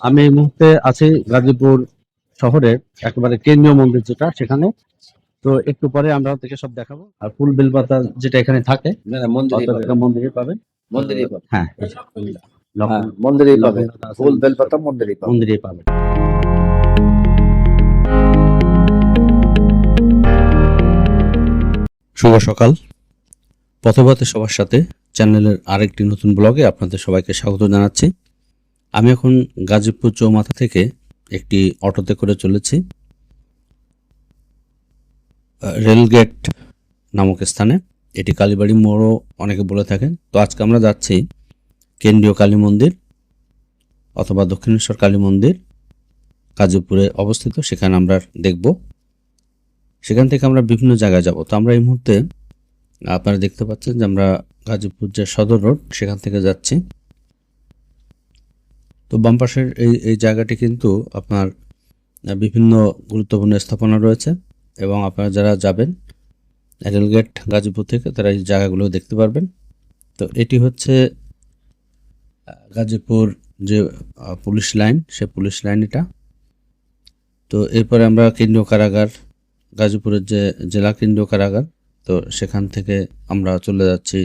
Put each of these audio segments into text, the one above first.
আমি এই মুহূর্তে আছি গাজীপুর শহরের একেবারে কেন্দ্রীয় মন্দির যেটা সেখানে। তো একটু পরে আমরা থেকে সব দেখাবো। আর ফুল বেলপাতা যেটা এখানে থাকে মন্দিরে পাবেন। মন্দিরেই পাবে হ্যাঁ। হ্যাঁ, ফুল বেলপাতা মন্দিরেই মন্দিরে পাবেন। শুভ সকাল। পথপথে সবার সাথে চ্যানেলের আরেকটি নতুন ব্লগে আপনাদের সবাইকে স্বাগত জানাচ্ছি। আমি এখন গাজীপুর চৌমাথা থেকে একটি অটোতে করে চলেছি, রেলগেট নামক স্থানে। এটি কালীবাড়ি মোড়ও অনেকে বলে থাকেন। তো আজকে আমরা যাচ্ছি কেন্দ্রীয় কালী মন্দির অথবা দক্ষিণেশ্বর কালী মন্দির গাজীপুরে অবস্থিত, সেখানে আমরা দেখব। সেখান থেকে আমরা বিভিন্ন জায়গায় যাব। তো আমরা এই মুহূর্তে আপনারা দেখতে পাচ্ছেন যে আমরা গাজীপুর যে সদর রোড, সেখান থেকে যাচ্ছি। তো বাম পাশের এই এই জায়গাটি কিন্তু আপনার বিভিন্ন গুরুত্বপূর্ণ স্থাপনা রয়েছে এবং আপনারা যারা যাবেন, রেলগেট গাজীপুর থেকে তারা এই জায়গাগুলো দেখতে পারবেন। তো এটি হচ্ছে গাজীপুর যে পুলিশ লাইন, সে পুলিশ লাইন এটা। তো এরপরে আমরা কেন্দ্রীয় কারাগার, গাজীপুরের যে জেলা কেন্দ্রীয় কারাগার, তো সেখান থেকে আমরা চলে যাচ্ছি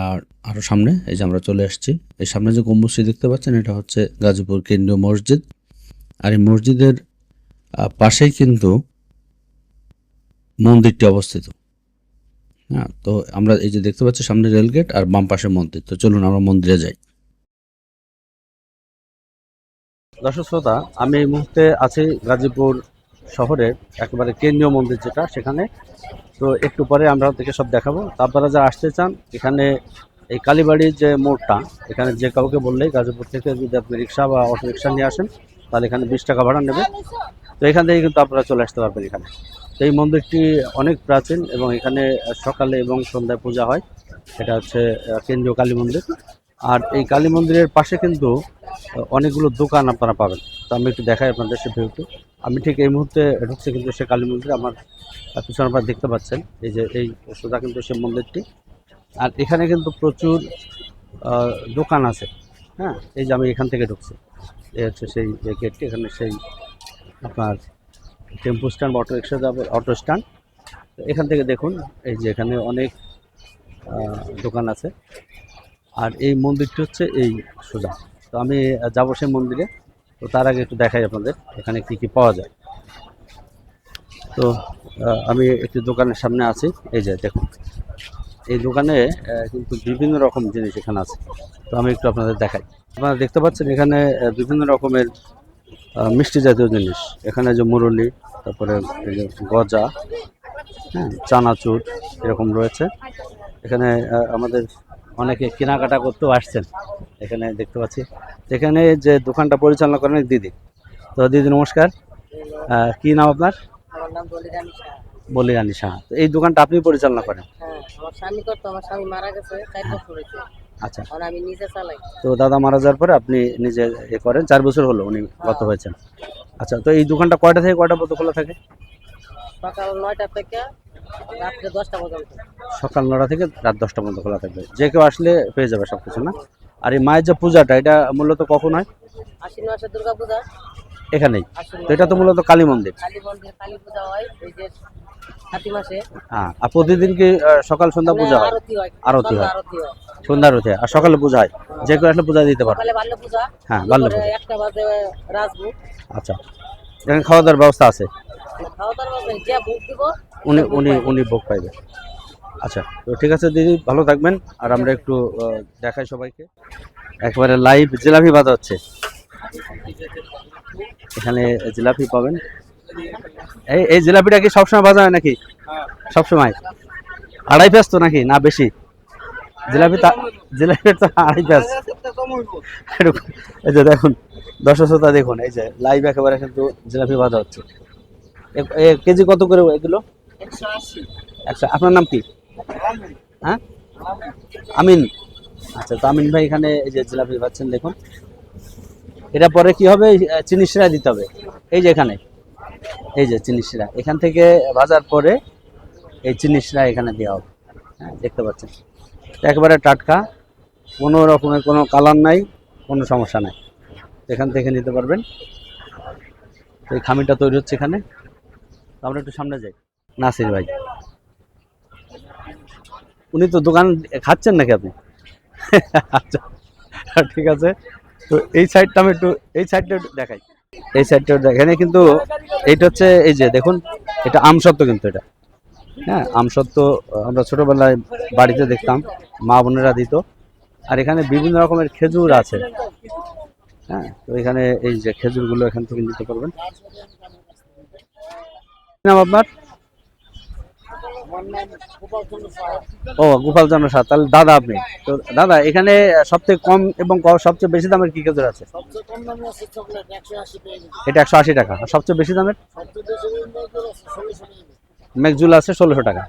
আর আরও সামনে, এই যে আমরা চলে আসছি। এই সামনে যে গম্বুজটি দেখতে পাচ্ছেন, এটা হচ্ছে গাজীপুর কেন্দ্রীয় মসজিদ। আর এই মসজিদের পাশেই কিন্তু মন্দিরটি অবস্থিত। হ্যাঁ তো আমরা এই যে দেখতে পাচ্ছি সামনে রেলগেট আর বাম পাশে মন্দির। তো চলুন আমরা মন্দিরে যাই। দর্শক শ্রোতা, আমি এই মুহূর্তে আছি গাজীপুর শহরের একেবারে কেন্দ্রীয় মন্দির যেটা সেখানে। তো একটু পরে আমরা থেকে সব দেখাবো। আপনারা যারা আসতে চান, এখানে এই কালীবাড়ির যে মোড়টা, এখানে যে কাউকে বললেই গাজীপুর থেকে যদি আপনি রিক্সা বা অটো রিক্সা নিয়ে আসেন, তাহলে এখানে বিশ টাকা ভাড়া নেবে। তো এখান থেকে কিন্তু আপনারা চলে আসতে পারবেন এখানে। তো এই মন্দিরটি অনেক প্রাচীন এবং এখানে সকালে এবং সন্ধ্যায় পূজা হয়। এটা হচ্ছে কেন্দ্রীয় কালী মন্দির। আর এই কালী মন্দিরের পাশে কিন্তু অনেকগুলো দোকান আপনারা পাবেন। তো আমি একটু দেখাই আপনাদের সে ভিউটি। আমি ঠিক এই মুহূর্তে ঢুকছি কিন্তু সে কালী মন্দির, আমার পিছনে আপনারা দেখতে পাচ্ছেন। এই যে, এই সোজা কিন্তু সে মন্দিরটি। আর এখানে কিন্তু প্রচুর দোকান আছে। হ্যাঁ এই যে আমি এখান থেকে ঢুকছি। এই হচ্ছে সেই যে গেটটি, এখানে সেই আপনার টেম্পো স্ট্যান্ড বা অটো রিক্সা যাবে, অটো স্ট্যান্ড। এখান থেকে দেখুন, এই যে এখানে অনেক দোকান আছে। আর এই মন্দিরটি হচ্ছে এই সোজা। তো আমি যাব সেই মন্দিরে। তো তার আগে একটু দেখাই আপনাদের, এখানে কি কি পাওয়া যায়। তো আমি একটি দোকানের সামনে আছি, এই যে দেখুন। এই দোকানে কিন্তু বিভিন্ন রকম জিনিস এখানে আছে। তো আমি একটু আপনাদের দেখাই। আপনারা দেখতে পাচ্ছেন এখানে বিভিন্ন রকমের মিষ্টি জাতীয় জিনিস। এখানে যে মুরলি, তারপরে গজা হ্যাঁ চানাচুর এরকম রয়েছে। এখানে আমাদের অনেকে কেনাকাটা করতেও আসছেন। এখানে দেখতে পাচ্ছি। এখানে যে দোকানটা পরিচালনা করেন দিদি। তো দিদি নমস্কার। কি নাম আপনার? আমার নাম বলিরানী শাহ বলি রানী সাহা। তো এই দোকানটা আপনি পরিচালনা করেন? হ্যাঁ আচ্ছা। তো দাদা মারা যাওয়ার পরে আপনি নিজে এ করেন চার বছর হলো উনি গত হয়েছেন। আচ্ছা তো এই দোকানটা কয়টা থেকে কয়টা পর্যন্ত খোলা থাকে? সকাল নয়টা থেকে রাত্রে দশটা পর্যন্ত। সকাল নটা থেকে রাত দশটা পর্যন্ত খোলা থাকবে। যে কেউ আসলে পেয়ে যাবে সব কিছু না? আর এই মায়ের যে পূজাটা এটা মূলত কখন হয়? আশ্বিন মাসে দুর্গা পূজা। এখানেই। তো এটা তো মূলত কালী মন্দির। কালী মন্দির কালী পূজা হয় এই যে কাতি মাসে। হ্যাঁ আর প্রতিদিন কি সকাল সন্ধ্যা পূজা হয়? আরতি হয় সন্ধ্যা আরতি হয়। আর সকালে পূজা হয়? যে কেউ আসলে পূজা দিতে পারে। সকালে বাল্য পূজা। হ্যাঁ বাল্য পূজা। একটা বাজে রাজভোগ। আচ্ছা। এখানে খাওয়া দাওয়ার ব্যবস্থা আছে? উনি উনি উনি ভোগ পাইবে। আচ্ছা তো ঠিক আছে দিদি ভালো থাকবেন। আর আমরা একটু দেখাই সবাইকে। একবারে লাইভ জিলাপি বাজা হচ্ছে এখানে জিলাপি পাবেন। এই এই জিলাপিটা কি সবসময় বাজা হয় নাকি? সবসময়? আড়াই পেঁয়াজ তো নাকি? না বেশি। জিলাপি তা জিলাপি তো আড়াই পেঁয়াজ। এই যে দেখুন দর্শক শ্রোতা দেখুন এই যে লাইভ একেবারে কিন্তু জিলাপি বাজা হচ্ছে কেজি কত করে এগুলো একশো আচ্ছা আপনার নাম কি? হ্যাঁ? আমিন। আচ্ছা তো আমিন ভাই এখানে এই যে জিলাপি পাচ্ছেন দেখুন। এটা পরে কি হবে? চিনি শিরা দিতে হবে। এই যে এখানে। এই যে চিনি শিরা। এখান থেকে ভাজার পরে এই চিনি শিরা এখানে দেওয়া হবে। হ্যাঁ দেখতে পাচ্ছেন। একেবারে টাটকা। কোনো রকমের কোনো কালার নাই কোনো সমস্যা নাই। এখান থেকে নিতে পারবেন। এই খামিটা তৈরি হচ্ছে এখানে। আমরা একটু সামনে যাই। নাসির ভাই। উনি তো দোকান খাচ্ছেন নাকি আপনি? আচ্ছা ঠিক আছে। তো এই সাইডটা আমি একটু এই সাইডটা দেখাই। এই সাইডটা এখানে কিন্তু এইটা হচ্ছে এই যে, দেখুন, এটা আমসত্ব কিন্তু এটা। হ্যাঁ আমসত্ব আমরা ছোটবেলায় বাড়িতে দেখতাম, মা বোনেরা দিত। আর এখানে বিভিন্ন রকমের খেজুর আছে। হ্যাঁ তো এখানে এই যে খেজুরগুলো এখান থেকে নিতে পারবেন। নাম আপনার? ও গোপাল চন্দ্র সাহা। তাহলে দাদা আপনি। তো দাদা এখানে সবথেকে কম এবং সবচেয়ে বেশি দামের কি খেজুর আছে? সবচেয়ে এটা একশো আশি টাকা। আর সবচেয়ে বেশি দামের? সবচেয়ে আছে ষোলোশো টাকা মেঘজুল আছে ষোলোশো টাকা।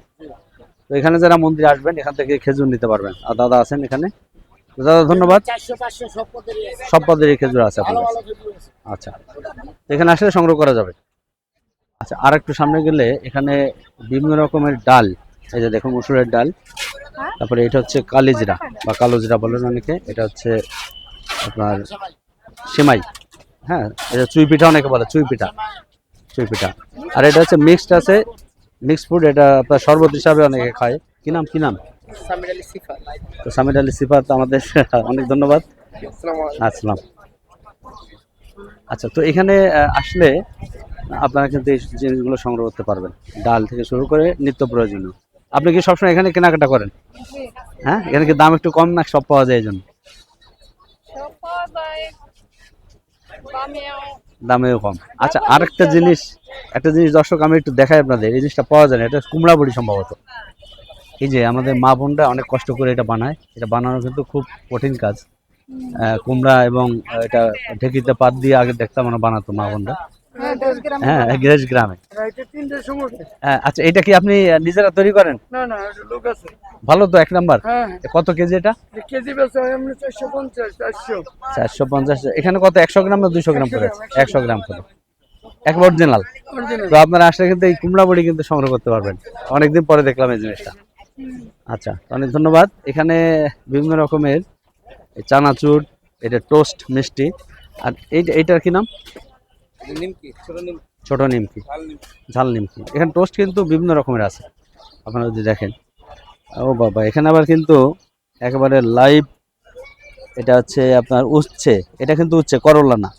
তো এখানে যারা মন্দিরে আসবেন এখান থেকে খেজুর নিতে পারবেন। আর দাদা আছেন এখানে। দাদা ধন্যবাদ। সব পদেরই পদের খেজুর আছে আপনার আচ্ছা। এখানে আসলে সংগ্রহ করা যাবে। আচ্ছা আর একটু সামনে গেলে এখানে বিভিন্ন রকমের ডাল এই যে দেখুন মুসুরের ডাল তারপরে এটা হচ্ছে কালিজিরা বা কালোজিরা বলেন অনেকে এটা হচ্ছে আপনার সেমাই হ্যাঁ এটা চুই পিঠা অনেকে বলে চুই পিঠা চুই পিঠা। আর এটা হচ্ছে মিক্সড আছে মিক্সড ফুড এটা আপনার শরবত হিসাবে অনেকে খায়। কি নাম কি নাম? সামির আলী সিফা তো সামির আলী সিফাত আমাদের অনেক ধন্যবাদ। আসসালাম আচ্ছা তো এখানে আসলে আপনারা কিন্তু এই জিনিসগুলো সংগ্রহ করতে পারবেন। ডাল থেকে শুরু করে নিত্য প্রয়োজনীয় আপনি কি সবসময় এখানে কেনাকাটা করেন? হ্যাঁ? এখানে কি দাম একটু কম না সব পাওয়া যায় এই জন্য? দামেও। কম। আচ্ছা আরেকটা জিনিস একটা জিনিস দর্শক আমি একটু দেখাই আপনাদের। এই জিনিসটা পাওয়া যায় না এটা কুমড়া বড়ি সম্ভবত। এই যে আমাদের মা বোনরা অনেক কষ্ট করে এটা বানায়। এটা বানানো কিন্তু খুব কঠিন কাজ। কুমড়া এবং এটা ঢেকিতে পাত দিয়ে আগে দেখতাম আমরা বানাতো মা বোনরা। হ্যাঁ গ্রাম হ্যাঁ হ্যাঁ, আচ্ছা এটা কি আপনি নিজেরা তৈরি করেন? না না লোক আছে। ভালো তো এক নাম্বার? হ্যাঁ কত কেজি এটা? কেজি চারশো পঞ্চাশ এখানে কত একশো গ্রাম না দুইশো গ্রাম করে? একশো গ্রাম করে। এক অরিজিনাল তো আপনারা আসলে কিন্তু এই কুমড়া বড়ি কিন্তু সংগ্রহ করতে পারবেন। অনেকদিন পরে দেখলাম এই জিনিসটা। আচ্ছা অনেক ধন্যবাদ। এখানে বিভিন্ন রকমের চানাচুর এটা টোস্ট মিষ্টি। আর এইটা এইটার কি নাম? নিমকি ছোট নিমকি। ছোট নিমকি। ঝাল নিমকি। এখানে টোস্ট কিন্তু বিভিন্ন রকমের আছে। আপনারা যদি দেখেন। ও বাবা এখানে আবার কিন্তু একেবারে লাইভ এটা হচ্ছে আপনার উচ্ছে। এটা কিন্তু উচ্ছে করলা না।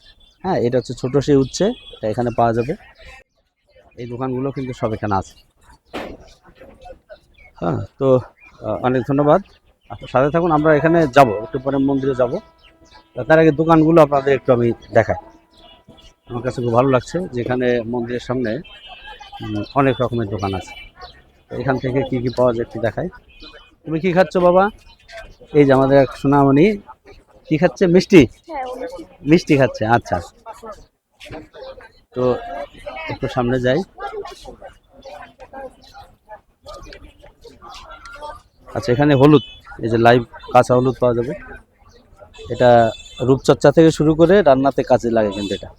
হ্যাঁ এটা হচ্ছে ছোটো সেই উচ্ছে এটা এখানে পাওয়া যাবে। এই দোকানগুলো কিন্তু সব এখানে আছে। হ্যাঁ তো অনেক ধন্যবাদ। আপনার সাথে থাকুন আমরা এখানে যাব একটু পরে মন্দিরে যাব। তার আগে দোকানগুলো আপনাদের একটু আমি দেখাই। আমার কাছে খুব ভালো লাগছে যেখানে মন্দিরের সামনে অনেক রকমের দোকান আছে। এখান থেকে কি কি পাওয়া যায় একটু দেখাই। তুমি কি খাচ্ছ বাবা? এই যে আমাদের এক সোনামণি কি খাচ্ছে? মিষ্টি? হ্যাঁ মিষ্টি খাচ্ছে আচ্ছা। তো একটু সামনে যাই। আচ্ছা এখানে হলুদ এই যে লাইভ কাঁচা হলুদ পাওয়া যাবে। এটা রূপচর্চা থেকে শুরু করে রান্নাতে কাজে লাগে কিন্তু এটা।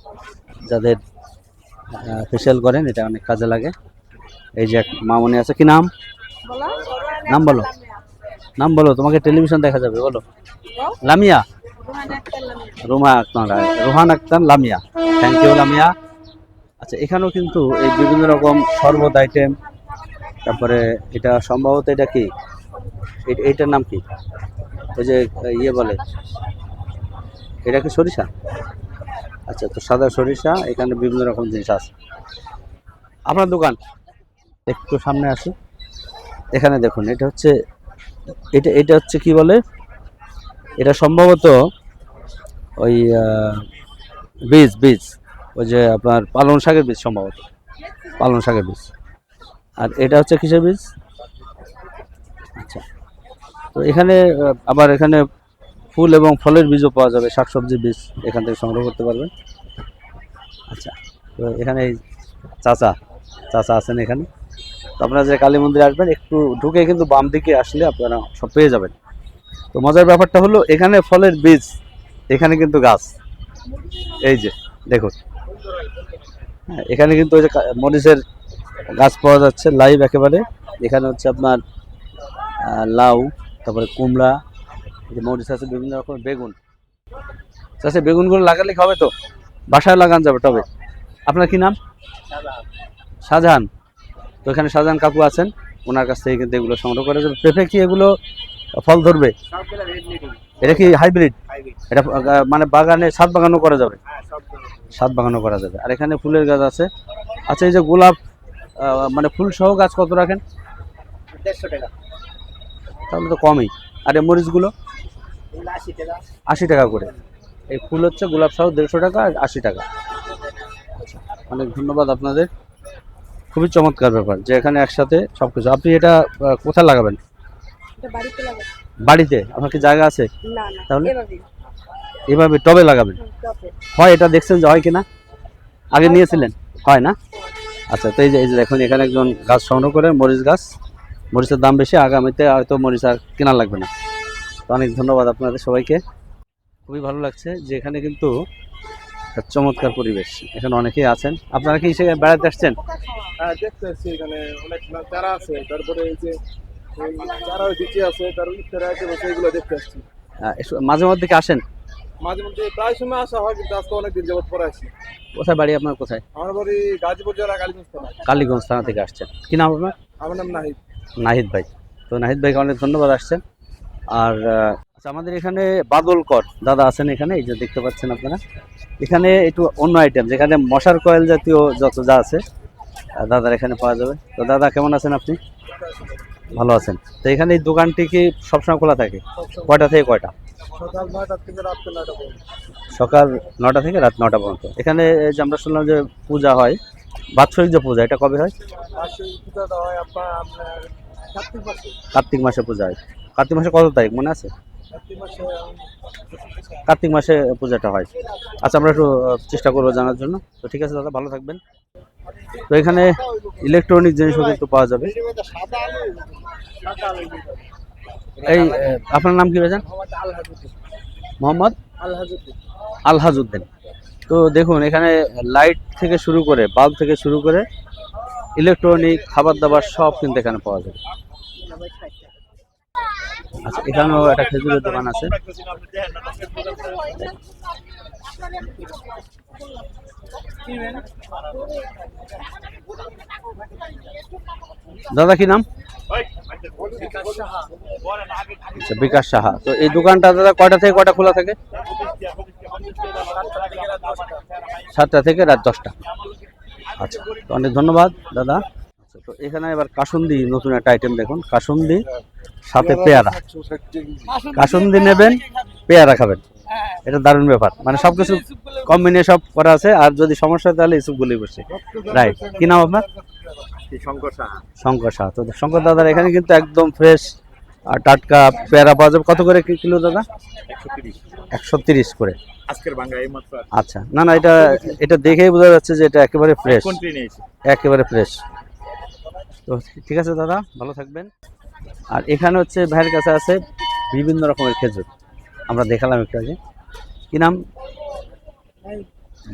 যাদের ফেসিয়াল করেন, এটা অনেক কাজে লাগে। এই যে এক মামনি আছে, কি নাম? নাম বলো। নাম বলো, তোমাকে টেলিভিশন দেখা যাবে, বলো। Lamia? Ruma Akter Rohan Akter, Lamia. Thank you Lamia. আচ্ছা এখানেও কিন্তু এই বিভিন্ন রকম শরবত আইটেম তারপরে এটা সম্ভবত এটা কি? এইটার নাম কি? ওই যে ইয়ে বলে, এটা কি সরিষা? আচ্ছা তো সাদা সরিষা, এখানে বিভিন্ন রকম জিনিস আছে। আপনার দোকান? একটু সামনে আসি। এখানে দেখুন, এটা হচ্ছে, এটা এটা হচ্ছে কি বলে? এটা সম্ভবত ওই বীজ বীজ। ওই যে আপনার পালং শাকের বীজ সম্ভবত। পালং শাকের বীজ। আর এটা হচ্ছে কিসের বীজ? আচ্ছা। তো এখানে, আবার এখানে ফুল এবং ফলের বীজও পাওয়া যাবে শাকসবজির বীজ এখান থেকে সংগ্রহ করতে পারবেন। আচ্ছা তো এখানে এই চাচা চাচা আছেন এখানে। তো আপনারা যে কালী মন্দিরে আসবেন, একটু ঢুকে কিন্তু বাম দিকে আসলে আপনারা সব পেয়ে যাবেন। তো মজার ব্যাপারটা হলো, এখানে ফলের বীজ, এখানে কিন্তু গাছ। এই যে, দেখুন। হ্যাঁ এখানে কিন্তু ওই যে মরিচের গাছ পাওয়া যাচ্ছে, লাইভ একেবারে। এখানে হচ্ছে আপনার লাউ, তারপরে কুমড়া যে মরিচ আছে বিভিন্ন রকমের বেগুন। চাষে বেগুনগুলো লাগালে কি হবে তো? বাসায় লাগান যাবে তবে। আপনার কি নাম? শাহজাহান। তো এখানে শাহজাহান কাকু আছেন। ওনার কাছ থেকে কিন্তু এগুলো সংগ্রহ করা যাবে। পেঁপে কি এগুলো ফল ধরবে? এটা কি হাইব্রিড? এটা মানে বাগানে সাত বাগানও করা যাবে? সাত বাগানও করা যাবে। আর এখানে ফুলের গাছ আছে। আচ্ছা এই যে গোলাপ মানে ফুল সহ গাছ কত রাখেন? দেড়শো টাকা। তাহলে তো কমই। আর এই মরিচগুলো? আশি টাকা করে। এই ফুল হচ্ছে গোলাপ সহ দেড়শো টাকা আর আশি টাকা। আচ্ছা, অনেক ধন্যবাদ আপনাদের। খুবই চমৎকার ব্যাপার যে এখানে একসাথে সব কিছু আপনি এটা কোথায় লাগাবেন? বাড়িতে আপনার কি জায়গা আছে? তাহলে? এভাবে। টবে লাগাবেন? হয় এটা দেখছেন যে হয় কিনা? আগে নিয়েছিলেন? হয় না? আচ্ছা তো এই যে এই যে দেখুন এখানে একজন গাছ সংগ্রহ করে মরিচ গাছ। মরিচের দাম বেশি আগামীতে হয়তো মরিচ আর কেনা লাগবে না। তো অনেক ধন্যবাদ আপনাদের সবাইকে। খুবই ভালো লাগছে যে এখানে কিন্তু একটা চমৎকার পরিবেশ এখানে অনেকেই আছেন। আপনারা কি সেখানে বেড়াতে আসছেন? হ্যাঁ দেখতে আসছি এখানে। অনেক চারা আছে তারপরে এই যে চারা বিচি আছে তার আইটেম আছে এগুলো দেখতে আসছি। এসো- মাঝে মধ্যে কি আসেন? মাঝে মধ্যে প্রায় সময় আসা হয় কিন্তু আজকে অনেক দিন যাবত পরে আসছি কোথায় বাড়ি আপনার কোথায়? আমার বাড়ি গাজীপুর জেলা কালীগঞ্জ থানা। কালীগঞ্জ থানা থেকে আসছেন। কি নাম আপনার? আমার নাম নাহিদ। নাহিদ ভাই। তো নাহিদ ভাইকে অনেক ধন্যবাদ আসছেন আর আচ্ছা আমাদের এখানে বাদল কর দাদা আছেন এখানে, এই যে দেখতে পাচ্ছেন আপনারা। এখানে একটু অন্য আইটেম যেখানে মশার কয়েল জাতীয় যত যা আছে দাদার এখানে পাওয়া যাবে। তো দাদা, কেমন আছেন আপনি? ভালো আছেন। তো এখানে এই দোকানটি কি সবসময় খোলা থাকে? কয়টা থেকে কয়টা? সকাল নটা থেকে রাত নটা পর্যন্ত। এখানে যে আমরা শুনলাম যে পূজা হয় বাৎসরিক যে পূজা এটা কবে হয়? কার্তিক মাসে। পূজা হয়। কার্তিক মাসে কত তারিখ মনে আছে? কার্তিক মাসে পূজাটা হয়। আচ্ছা আমরা একটু চেষ্টা করব জানার জন্য। তো ঠিক আছে দাদা ভালো থাকবেন। তো এখানে ইলেকট্রনিক জিনিসও একটু পাওয়া যাবে। এই আপনার নাম কি বেজান মোহাম্মদ আল হাজুদ্দিন মোহাম্মদ আল হাজুদ্দিন আলহাজউদ্দিন তো দেখুন, এখানে লাইট থেকে শুরু করে বাল্ব থেকে শুরু করে ইলেকট্রনিক খাবার দাবার সব কিন্তু এখানে পাওয়া যাবে। আচ্ছা এখানেও একটা খেজুরের দোকান আছে। দাদা, কি নাম? আচ্ছা বিকাশ সাহা। তো এই দোকানটা দাদা কয়টা থেকে কয়টা খোলা থাকে? সাতটা থেকে রাত দশটা। আচ্ছা তো অনেক ধন্যবাদ দাদা। আচ্ছা তো এখানে এবার কাসুন্দি নতুন একটা আইটেম দেখুন কাসুন্দি সাথে পেয়ারা। কাসুন্দি নেবেন পেয়ারা খাবেন। এটা দারুণ ব্যাপার। মানে সবকিছু কম্বিনে সব করা আছে আর যদি সমস্যা হয় তাহলে ইসুপগুলি বসে রাইট কি নাম আপনার? শঙ্কর সাহা। শঙ্কর সাহা। তো শঙ্কর দাদার এখানে কিন্তু একদম ফ্রেশ আর টাটকা পেয়ারা পাওয়া যাবে। কত করে কিলো দাদা? একশো তিরিশ করে। আচ্ছা। না না এটা এটা দেখেই বোঝা যাচ্ছে যে এটা একেবারে ফ্রেশ একেবারে ফ্রেশ তো ঠিক আছে দাদা ভালো থাকবেন। আর এখানে হচ্ছে ভাইয়ের কাছে আছে বিভিন্ন রকমের খেজুর। আমরা দেখালাম একটু আগে। কি নাম?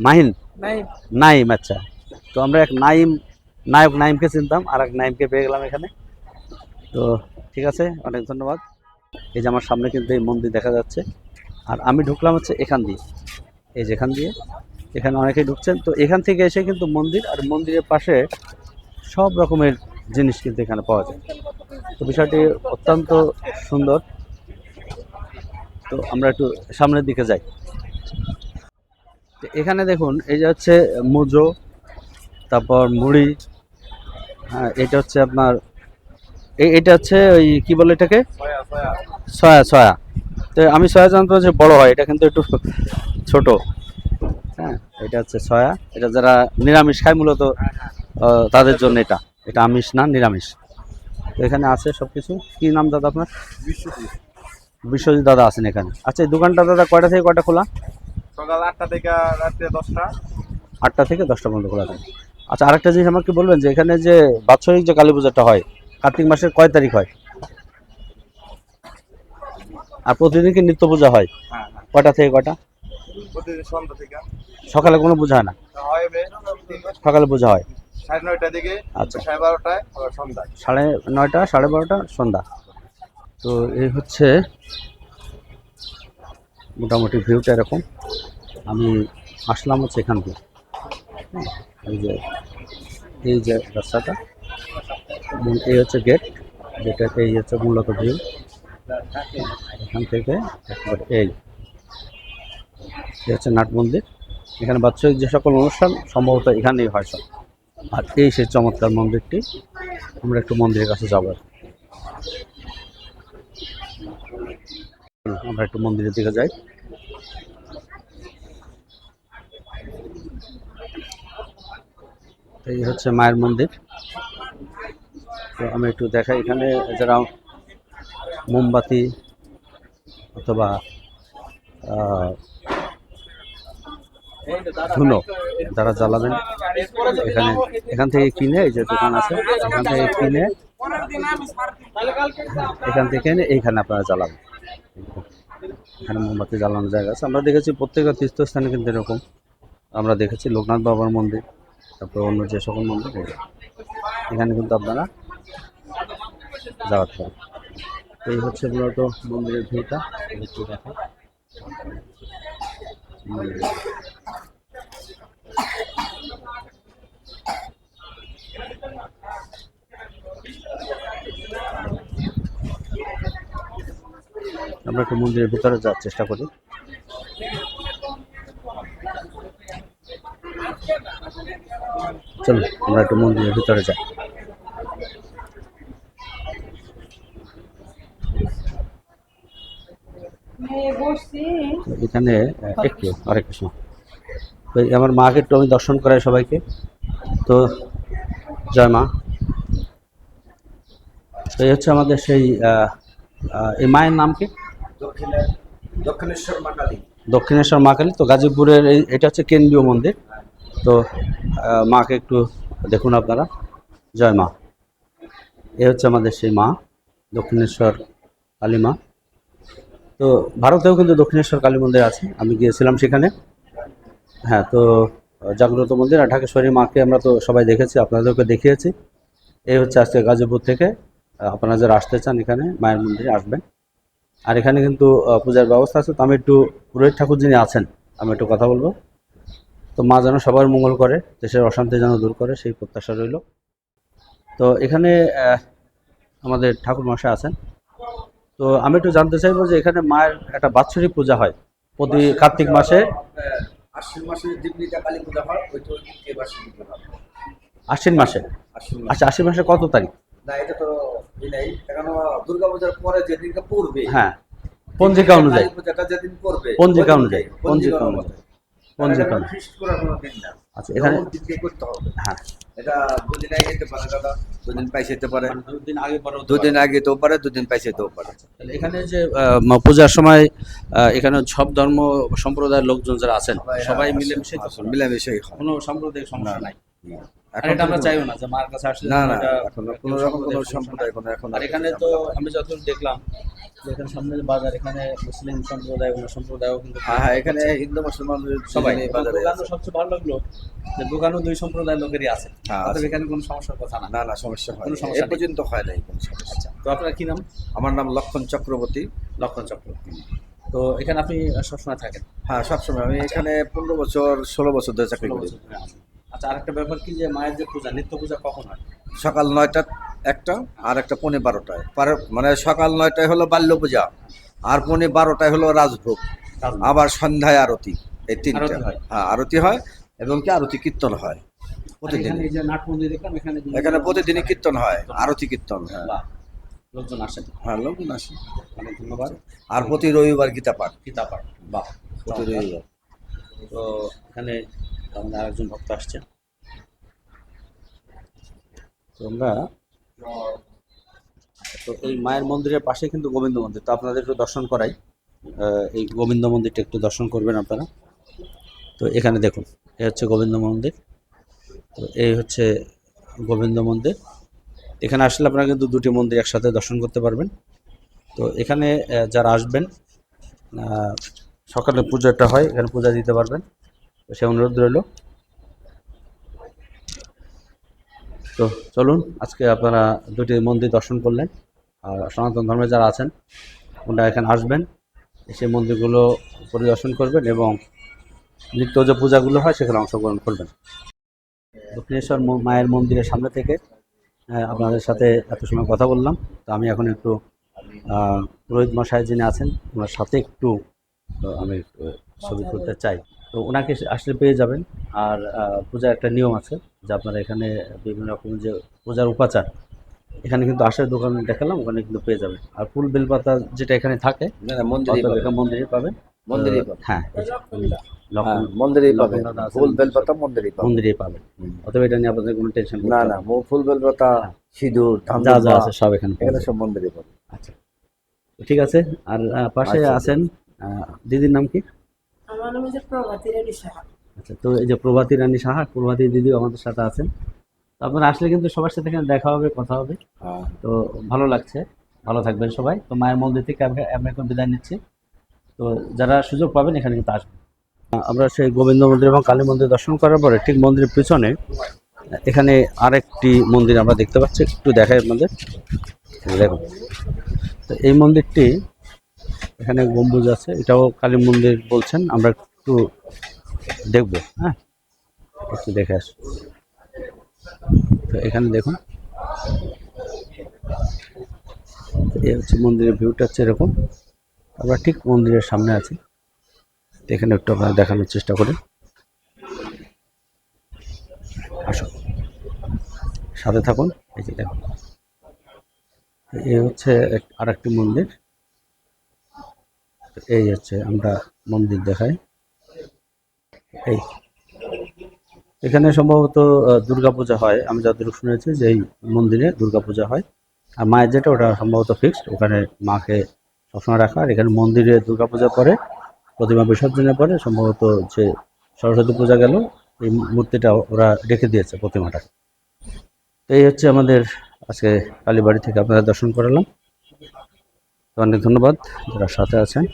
মাহিন? নাই নাইম আচ্ছা। তো আমরা এক নাইম নায়ক নাইমকে চিনতাম আর এক নাইমকে পেয়ে গেলাম এখানে। তো ঠিক আছে? অনেক ধন্যবাদ। এই যে আমার সামনে কিন্তু এই মন্দির দেখা যাচ্ছে। আর আমি ঢুকলাম হচ্ছে এখান দিয়ে। এই যে এখান দিয়ে। এখানে অনেকেই ঢুকছেন। তো এখান থেকে এসে কিন্তু মন্দির আর মন্দিরের পাশে সব রকমের জিনিস কিন্তু এখানে পাওয়া যায়। তো বিষয়টি অত্যন্ত সুন্দর। তো আমরা একটু সামনের দিকে যাই। এখানে দেখুন, এই যে হচ্ছে মুজো, তারপর মুড়ি হ্যাঁ এটা হচ্ছে আপনার এটা হচ্ছে ওই কি বলে এটাকে? Soya soya. তো আমি সয়া জানতো যে বড় হয় এটা কিন্তু একটু ছোট। হ্যাঁ এটা হচ্ছে সয়া। এটা যারা নিরামিষ খায় মূলত তাদের জন্য এটা। এটা আমিষ না নিরামিষ। তো এখানে আছে সব কিছু কী নাম দাদা আপনার? বিশ্বজিৎ দাদা আছেন এখানে। আচ্ছা এই দোকানটা দাদা কয়টা থেকে কয়টা খোলা? সকাল আটটা থেকে রাত্রে দশটা। আটটা থেকে দশটা পর্যন্ত খোলা থাকে। আচ্ছা আরেকটা জিনিস আমাকে বলবেন যে এখানে যে বাৎসরিক যে কালী পূজাটা হয় কার্তিক মাসের কয় তারিখ হয়? আর প্রতিদিন কি নিত্য পূজা হয়? হ্যাঁ কয়টা? থেকে সন্ধ্যা থেকে। সকালে কোনো পূজা হয় না? সকালে পূজা হয়? সাড়ে নয়টা আচ্ছা। সাড়ে বারোটায় আবার সাড়ে নয়টা সাড়ে বারোটা সন্ধ্যা। তো এই হচ্ছে মোটামুটি ভিউটা এরকম। আমি আসলাম হচ্ছে এখান থেকে এই যে এই যে রাস্তাটা। এই হচ্ছে গেট যেটাতে এই হচ্ছে মূলত ভিউ এখান থেকে এই। হচ্ছে নাট মন্দির। এখানে বাৎসরিক যে সকল অনুষ্ঠান, সম্ভবত এখানেই হয় সব। আর এই সেই চমৎকার মন্দিরটি, আমরা একটু মন্দিরের কাছে যাব আমরা একটু মন্দিরের দিকে যাই। এই হচ্ছে মায়ের মন্দির। তো আমি একটু দেখাই এখানে যারা মোমবাতি অথবা ধুনো যারা জ্বালাবেন। এখানে, এখান থেকে কিনে এই যে দোকান আছে, এখান থেকে কিনে, এখান থেকে এনে এইখানে আপনারা জ্বালাবেন। এখানে মোমবাতি জ্বালানোর জায়গা আছে। আমরা দেখেছি প্রত্যেকটা তীর্থস্থানে কিন্তু এরকম। আমরা দেখেছি লোকনাথ বাবার মন্দির, তারপর অন্য যে সকল মন্দির, এখানে কিন্তু আপনারা যাওয়াতে পারেন এই হচ্ছে মূলত মন্দিরের ভিউটা। একটু দেখা। আমরা একটু মন্দিরের ভিতরে যাওয়ার চেষ্টা করি। চলো, আমরা একটু মন্দিরের ভিতরে যাই। এখানে একটু আরেক কিছু তো আমার মাকে একটু আমি দর্শন করাই সবাইকে। তো জয় মা। তো এই হচ্ছে আমাদের সেই এই মায়ের নাম কি? দক্ষিণেশ্বর মাকালী দক্ষিণেশ্বর মা কালী। তো গাজীপুরের এই এটা হচ্ছে কেন্দ্রীয় মন্দির। তো মাকে একটু দেখুন আপনারা। জয় মা। এ হচ্ছে আমাদের সেই মা দক্ষিণেশ্বর কালী মা। তো ভারতেও কিন্তু দক্ষিণেশ্বর কালী মন্দির আছে। আমি গিয়েছিলাম সেখানে। হ্যাঁ তো জাগ্রত মন্দির আর ঢাকেশ্বরী মাকে আমরা তো সবাই দেখেছি, আপনাদেরকে দেখিয়েছি। এই হচ্ছে আজকে গাজীপুর থেকে আপনারা যারা আসতে চান এখানে, মায়ের মন্দিরে আসবেন। আর এখানে কিন্তু পূজার ব্যবস্থা আছে। তো আমি একটু পুরোহিত ঠাকুর যিনি আছেন, আমি একটু কথা বলব। তো মা যেন সবার মঙ্গল করে, দেশের অশান্তি যেন দূর করে, সেই প্রত্যাশা রইল। তো এখানে আমাদের ঠাকুর মশাই আছেন। তো আমি একটু জানতে চাইব যে এখানে মায়ের একটা বাৎসরিক পূজা হয় প্রতি কার্তিক মাসে? আশ্বিন মাসে দীপনিতা কালী পূজা হয় হয়। আশ্বিন মাসে? আচ্ছা আশ্বিন মাসে কত তারিখ? না এটা তো নাই কারণ দুর্গা পূজার পরে যেদিনকে পড়বে হ্যাঁ পঞ্জিকা অনুযায়ী। পূজাটা যেদিন পড়বে পঞ্জিকা অনুযায়ী, পঞ্জিকা অনুযায়ী। ফিক্সড কোনো দিন না। আচ্ছা এখানে এখানে করতে হবে। হ্যাঁ। এটা দুদিন আগে যেতে পারে দাদা দুদিন পাইছেতে পারে। মানে দুদিন আগে পরে দুদিন আগে তো পারে দুদিন পারে। এখানে যে আহ, পূজার সময় আহ, এখানে সব ধর্ম সম্প্রদায়ের লোকজন যারা আছেন সবাই মিলেমিশে মিলেমিশে কোনো সাম্প্রদায়িক সমস্যা নাই। আর এটা আমরা চাইও না যে মার কাছে আসলে না না এখন কোনো রকম কোনো সম্প্রদায় কোনো এখন আর এখানে তো আমি যতদূর দেখলাম এখানে সামনে বাজার এখানে মুসলিম সম্প্রদায় অন্য সম্প্রদায়ও কিন্তু হ্যাঁ হ্যাঁ এখানে হিন্দু মুসলমান সবাই বাজারে দোকানও সবচেয়ে ভালো লাগল যে দোকানও দুই সম্প্রদায়ের লোকেরই আছে। হ্যাঁ, এখানে কোনো সমস্যার কথা না। না না সমস্যা হয় কোনো সমস্যা পর্যন্ত হয় নাই কোনো সমস্যা। তো আপনার কি নাম? আমার নাম লক্ষণ চক্রবর্তী। লক্ষণ চক্রবর্তী। তো এখানে আপনি সবসময় থাকেন? হ্যাঁ সবসময়। আমি এখানে পনেরো বছর ষোলো বছর ধরে চাকরি করি। আচ্ছা আরেকটা ব্যাপার কি যে মায়ের যে পূজা নিত্য পূজা কখন হয়? সকাল নয়টা একটা আর একটা পৌনে বারোটায়। মানে সকাল নয়টায় হলো বাল্য পূজা আর পৌনে বারোটায় হলো রাজভোগ আবার সন্ধ্যায় আরতি এই তিনটা। হ্যাঁ। আরতি হয় এবং কি আরতি কীর্তন হয় প্রতিদিন এখানে প্রতিদিনই। কীর্তন হয় আরতি কীর্তন হ্যাঁ। লোকজন আসেন হ্যাঁ লোকজন আসে। অনেক ধন্যবাদ। আর প্রতি রবিবার গীতা পাঠ। গীতা পাঠ বাহ প্রতি রবিবার। তো এখানে আমাদের আরেকজন ভক্ত আসছেন তো আমরা তো এই মায়ের মন্দিরের পাশে কিন্তু গোবিন্দ মন্দির। তো আপনাদের একটু দর্শন করাই। এই গোবিন্দ মন্দিরটা একটু দর্শন করবেন আপনারা। তো এখানে দেখুন, এ হচ্ছে গোবিন্দ মন্দির। তো এই হচ্ছে গোবিন্দ মন্দির। এখানে আসলে আপনারা কিন্তু দুটি মন্দির একসাথে দর্শন করতে পারবেন। তো এখানে যারা আসবেন সকালে পুজোটা হয়, এখানে পূজা দিতে পারবেন। তো সে অনুরোধ রইল। তো চলুন আজকে আপনারা দুটি মন্দির দর্শন করলেন। আর সনাতন ধর্মে যারা আছেন ওনারা এখানে আসবেন এসে মন্দিরগুলো পরিদর্শন করবেন এবং নিত্য যে পূজাগুলো হয় সেখানে অংশগ্রহণ করবেন। দক্ষিণেশ্বর মায়ের মন্দিরের সামনে থেকে আপনাদের সাথে এত সময় কথা বললাম। তো আমি এখন একটু আহ, পুরোহিত মশাই যিনি আছেন ওনার সাথে একটু আমি ছবি তুলতে চাই। তো ওনাকে আসলে পেয়ে যাবেন। আর পূজার একটা নিয়ম আছে যে আপনারা এখানে বিভিন্ন রকমের যে পূজার উপাচার এখানে কিন্তু আসার দোকান দেখালাম ওখানে কিন্তু পেয়ে যাবেন। আর ফুল বেলপাতা যেটা এখানে থাকে পাবেন। মন্দিরে পাবেন। পাবেন। হ্যাঁ হ্যাঁ, পাবেন। ফুল বেলপাতা মন্দিরেই পাবেন। অতএব এটা নিয়ে আপনাদের কোনো টেনশন না না ফুল বেলপাতা সিঁদুর যা যা আছে সব এখানে সব মন্দিরে পাবেন। আচ্ছা। ঠিক আছে। আর পাশে আচ্ছা। আছেন আহ, দিদির নাম কি? আমার আচ্ছা তো এই যে প্রভাতী রানী সাহা, প্রভাতী দিদিও আমাদের সাথে আছেন। আপনারা আসলে কিন্তু সবার সাথে এখানে দেখা হবে, কথা হবে। তো ভালো লাগছে। ভালো থাকবেন সবাই। তো মায়ের মন্দির থেকে আমি আমি এখন বিদায় নিচ্ছি। তো যারা সুযোগ পাবেন এখানে কিন্তু আসবেন। আমরা সেই গোবিন্দ মন্দির এবং কালী মন্দির দর্শন করার পরে ঠিক মন্দিরের পিছনে এখানে আরেকটি মন্দির আমরা দেখতে পাচ্ছি। একটু দেখাই আপনাদের। দেখুন। তো এই মন্দিরটি এখানে গম্বুজ আছে, এটাও কালী মন্দির বলছেন, আমরা একটু দেখব হ্যাঁ? একটু দেখে আস তো এখানে দেখুন, এই হচ্ছে মন্দিরের ভিউটা হচ্ছে এরকম। আমরা ঠিক মন্দিরের সামনে আছি। এখানে একটু আপনারা দেখানোর চেষ্টা করি আসুন, সাথে থাকুন, এই যে দেখুন। এই হচ্ছে আর একটি মন্দির। এই হচ্ছে আমরা মন্দির দেখাই। এই। এখানে সম্ভবত দুর্গাপূজা হয়। আমি যতটুকু শুনেছি যে এই মন্দিরে দুর্গাপূজা হয়। আর মায়ের যেটা, ওটা সম্ভবত ফিক্সড ওখানে মাকে সবসময় রাখা। আর এখানে মন্দিরে দুর্গাপূজা পরে, প্রতিমা বিসর্জনের পরে সম্ভবত যে সরস্বতী পূজা গেল, এই মূর্তিটা ওরা রেখে দিয়েছে প্রতিমাটা এই হচ্ছে আমাদের আজকে কালীবাড়ি থেকে আপনাদের দর্শন করালাম। অনেক ধন্যবাদ যারা সাথে আছেন।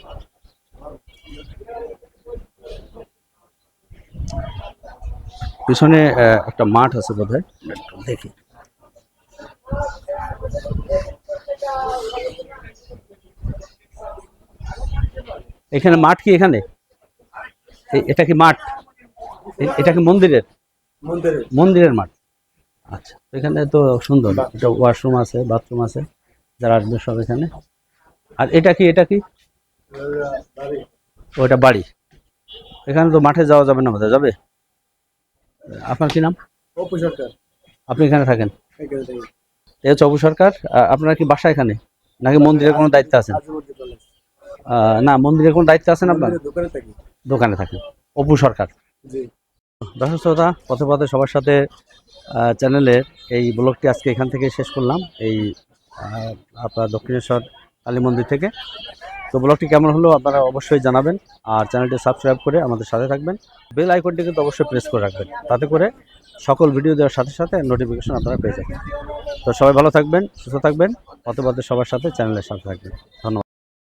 পিছনে একটা মাঠ আছে বোধ হয় দেখি। এখানে মাঠ কি এখানে? এটা কি মাঠ? এটা কি মন্দিরের? মন্দিরের। মাঠ। আচ্ছা এখানে তো সুন্দর। এটা ওয়াশরুম আছে বাথরুম আছে। যারা আসবে সব এখানে। আর এটা কি এটা কি? ওটা বাড়ি। এখানে তো মাঠে যাওয়া যাবে না বোধহয় যাবে? আপনার কি নাম? অপু সরকার। আপনি এখানে থাকেন? এখানে থেকে। এ হচ্ছে অপু সরকার। আপনার কি বাসা এখানে? নাকি মন্দিরের কোনো দায়িত্ব আছেন? না মন্দিরের কোনো দায়িত্ব আছেন আপনার? দোকানে থাকি। থাকেন। অপু সরকার। দর্শক শ্রোতা পথে পথে সবার সাথে চ্যানেলের এই ব্লগটি আজকে এখান থেকে শেষ করলাম। এই আপনার দক্ষিণেশ্বর কালী মন্দির থেকে। তো ব্লগটি কেমন হলো আপনারা অবশ্যই জানাবেন আর চ্যানেলটি সাবস্ক্রাইব করে আমাদের সাথে থাকবেন। বেল আইকনটি কিন্তু অবশ্যই প্রেস করে রাখবেন। তাতে করে সকল ভিডিও দেওয়ার সাথে সাথে নোটিফিকেশন আপনারা পেয়ে যাবেন। তো সবাই ভালো থাকবেন, সুস্থ থাকবেন পথে সবার সাথে চ্যানেলের সাথে থাকবেন। ধন্যবাদ।